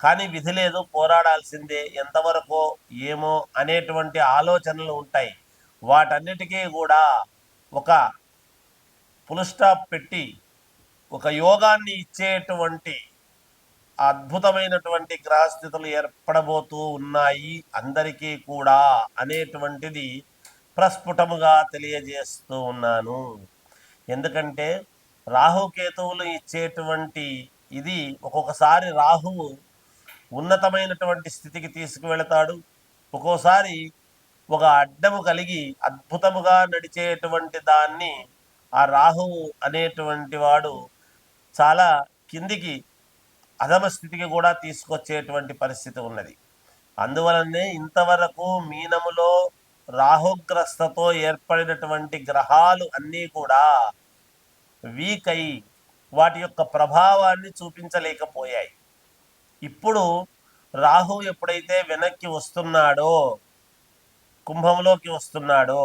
కానీ విధి లేదు పోరాడాల్సిందే ఎంతవరకు ఏమో అనేటువంటి ఆలోచనలు ఉంటాయి. వాటన్నిటికీ కూడా ఒక పులుస్టాప్ పెట్టి ఒక యోగాన్ని ఇచ్చేటువంటి అద్భుతమైనటువంటి గ్రహస్థితులు ఏర్పడబోతూ ఉన్నాయి అందరికీ కూడా అనేటువంటిది ప్రస్ఫుటముగా తెలియజేస్తూ ఉన్నాను. ఎందుకంటే రాహుకేతువులు ఇచ్చేటువంటి ఇది ఒక్కొక్కసారి రాహువు ఉన్నతమైనటువంటి స్థితికి తీసుకువెళతాడు. ఒక్కోసారి ఒక అడ్డము కలిగి అద్భుతముగా నడిచేటువంటి దాన్ని ఆ రాహువు అనేటువంటి వాడు చాలా కిందికి అధమ స్థితికి కూడా తీసుకొచ్చేటువంటి పరిస్థితి ఉన్నది. అందువలనే ఇంతవరకు మీనములో రాహుగ్రస్తతో ఏర్పడినటువంటి గ్రహాలు అన్నీ కూడా వీక్ అయి వాటి యొక్క ప్రభావాన్ని చూపించలేకపోయాయి. ఇప్పుడు రాహు ఎప్పుడైతే వెనక్కి వస్తున్నాడో కుంభంలోకి వస్తున్నాడో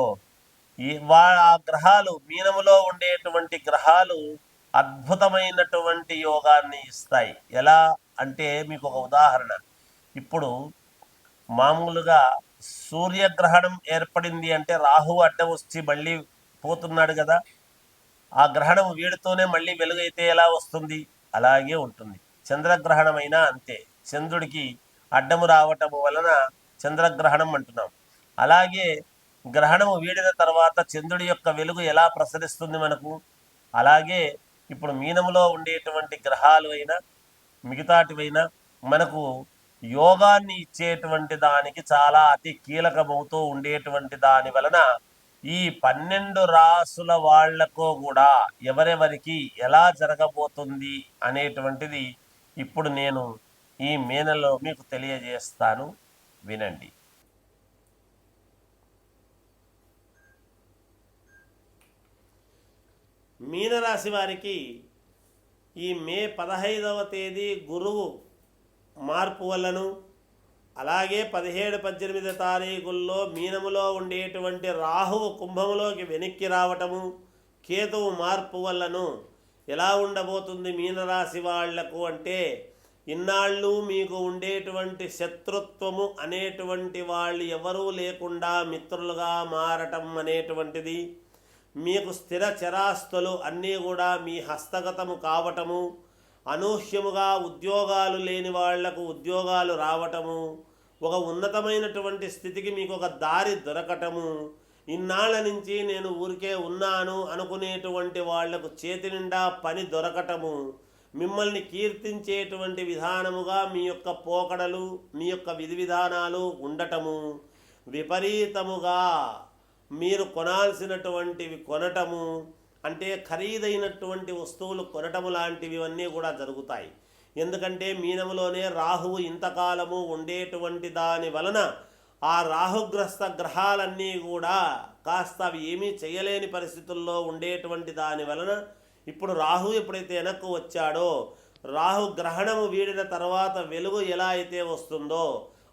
ఈ వా ఆ గ్రహాలు మీనములో ఉండేటువంటి గ్రహాలు అద్భుతమైనటువంటి యోగాన్ని ఇస్తాయి. ఎలా అంటే మీకు ఒక ఉదాహరణ. ఇప్పుడు మామూలుగా సూర్యగ్రహణం ఏర్పడింది అంటే రాహు అడ్డం వచ్చి మళ్ళీ పోతున్నాడు కదా. ఆ గ్రహణం వీడితోనే మళ్ళీ వెలుగైతే ఎలా వస్తుంది? అలాగే ఉంటుంది. చంద్రగ్రహణం అయినా అంతే. చంద్రుడికి అడ్డము రావటము వలన చంద్రగ్రహణం అంటున్నాం. అలాగే గ్రహణము వీడిన తర్వాత చంద్రుడి యొక్క వెలుగు ఎలా ప్రసరిస్తుంది మనకు? అలాగే ఇప్పుడు మీనములో ఉండేటువంటి గ్రహాలు అయినా మిగతాటివైనా మనకు యోగాన్ని ఇచ్చేటువంటి దానికి చాలా అతి కీలకమవుతూ ఉండేటువంటి దాని వలన ఈ పన్నెండు రాసుల వాళ్ళకు కూడా ఎవరెవరికి ఎలా జరగబోతుంది అనేటువంటిది ఇప్పుడు నేను ఈ మేనలో మీకు తెలియజేస్తాను. వినండి. మీనరాశి వారికి ఈ మే పదహైదవ తేదీ గురువు మార్పు వల్లను అలాగే పదిహేడు పద్దెనిమిది తారీఖుల్లో మీనములో ఉండేటువంటి రాహువు కుంభములోకి వెనక్కి రావటము కేతువు మార్పు వల్లను ఎలా ఉండబోతుంది మీనరాశి వాళ్ళకు అంటే ఇన్నాళ్ళు మీకు ఉండేటువంటి శత్రుత్వము అనేటువంటి వాళ్ళు ఎవరూ లేకుండా మిత్రులుగా మారటం అనేటువంటిది మీకు స్థిర చరాస్తులు అన్నీ కూడా మీ హస్తగతము కావటము అనూహ్యముగా ఉద్యోగాలు లేని వాళ్ళకు ఉద్యోగాలు రావటము ఒక ఉన్నతమైనటువంటి స్థితికి మీకు ఒక దారి దొరకటము ఇన్నాళ్ళ నుంచి నేను ఊరికే ఉన్నాను అనుకునేటువంటి వాళ్ళకు చేతి నిండా పని దొరకటము మిమ్మల్ని కీర్తించేటువంటి విధానముగా మీ యొక్క పోకడలు మీ యొక్క విధి విధానాలు ఉండటము విపరీతముగా మీరు కొనాల్సినటువంటివి కొనటము అంటే ఖరీదైనటువంటి వస్తువులు కొనటము లాంటివి అన్నీ కూడా జరుగుతాయి. ఎందుకంటే మీనములోనే రాహువు ఇంతకాలము ఉండేటువంటి దాని వలన ఆ రాహుగ్రస్త గ్రహాలన్నీ కూడా కాస్త అవి ఏమీ చేయలేని పరిస్థితుల్లో ఉండేటువంటి దాని వలన ఇప్పుడు రాహు ఎప్పుడైతే వెనక్కు వచ్చాడో రాహు గ్రహణము వీడిన తర్వాత వెలుగు ఎలా అయితే వస్తుందో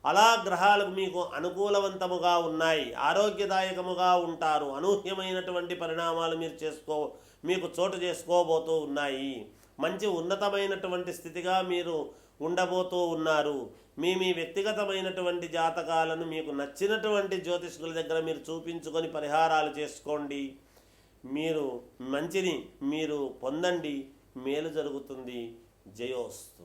అలా గ్రహాలు మీకు అనుకూలవంతముగా ఉన్నాయి ఆరోగ్యదాయకముగా ఉంటారు అనూహ్యమైనటువంటి పరిణామాలు మీరు చేసుకో మీకు చోటు చేసుకోబోతూ ఉన్నాయి. మంచి ఉన్నతమైనటువంటి స్థితిగా మీరు ఉండబోతూ ఉన్నారు. మీ మీ వ్యక్తిగతమైనటువంటి జాతకాలను మీకు నచ్చినటువంటి జ్యోతిష్కుల దగ్గర మీరు చూపించుకొని పరిహారాలు చేసుకోండి. మీరు మంచిని మీరు పొందండి. మేలు జరుగుతుంది. జయోస్తు.